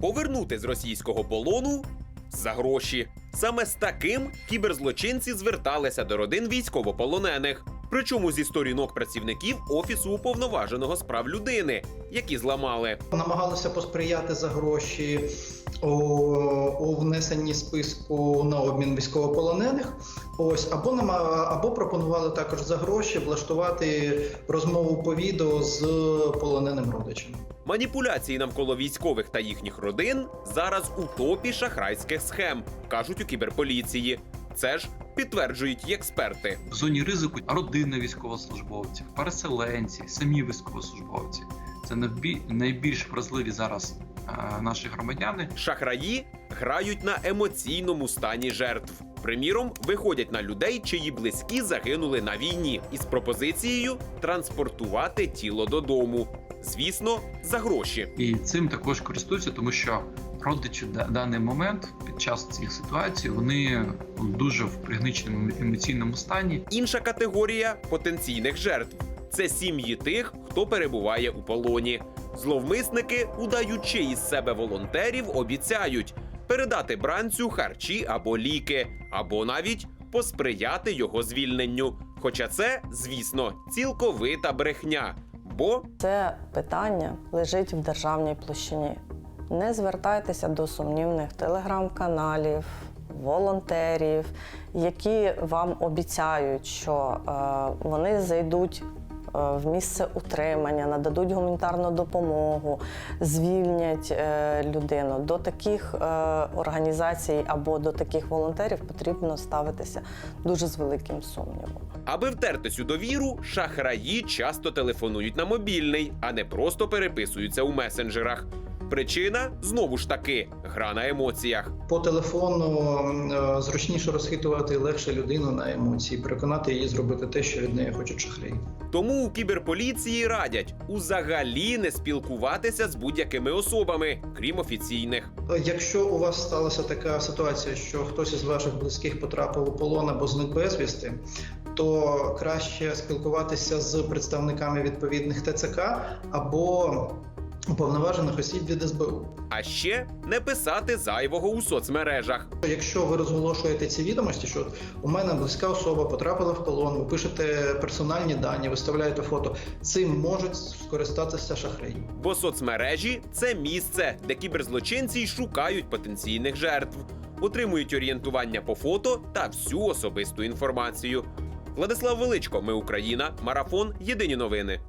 повернути з російського полону за гроші. Саме з таким кіберзлочинці зверталися до родин військовополонених. Причому зі сторінок працівників офісу уповноваженого з прав людини, які зламали. намагалися посприяти за гроші у, у внесенні списку на обмін військовополонених. Ось або нама, або пропонували також за гроші влаштувати розмову по відео з полоненим родичем. Маніпуляції навколо військових та їхніх родин зараз у топі шахрайських схем, кажуть у кіберполіції. Це ж підтверджують й експерти. в зоні ризику родини військовослужбовців, переселенці, самі військовослужбовці. Це найбі- найбільш вразливі зараз наші громадяни. Шахраї грають на емоційному стані жертв. Приміром, виходять на людей, чиї близькі загинули на війні, із пропозицією транспортувати тіло додому. Звісно, за гроші. І цим також користуються, тому що родичі в даний момент під час цих ситуацій вони дуже в пригниченому емоційному стані. Інша категорія потенційних жертв це сім'ї тих, хто перебуває у полоні. Зловмисники, удаючи із себе волонтерів, обіцяють передати бранцю харчі або ліки, або навіть посприяти його звільненню. Хоча це, звісно, цілковита брехня. Бо Це питання лежить в державній площині. Не звертайтеся до сумнівних телеграм-каналів, волонтерів, які вам обіцяють, що е, вони зайдуть в місце утримання, нададуть гуманітарну допомогу, звільнять е, людину. До таких е, організацій або до таких волонтерів потрібно ставитися дуже з великим сумнівом. Аби втерти цю довіру, шахраї часто телефонують на мобільний, а не просто переписуються у месенджерах. Причина знову ж таки гра на емоціях. По телефону е, зручніше розхитувати легше людину на емоції, переконати її зробити те, що від неї хочуть шахраї. Тому у кіберполіції радять узагалі не спілкуватися з будь-якими особами, крім офіційних. Якщо у вас сталася така ситуація, що хтось із ваших близьких потрапив у полон або зник безвісти, то краще спілкуватися з представниками відповідних ТЦК або уповноважених осіб від СБУ. А ще не писати зайвого у соцмережах. Якщо ви розголошуєте ці відомості, що у мене близька особа потрапила в полон, ви пишете персональні дані, виставляєте фото, цим можуть скористатися шахраї. Бо соцмережі це місце, де кіберзлочинці шукають потенційних жертв, отримують орієнтування по фото та всю особисту інформацію. Владислав Величко, ми Україна, марафон. Єдині новини.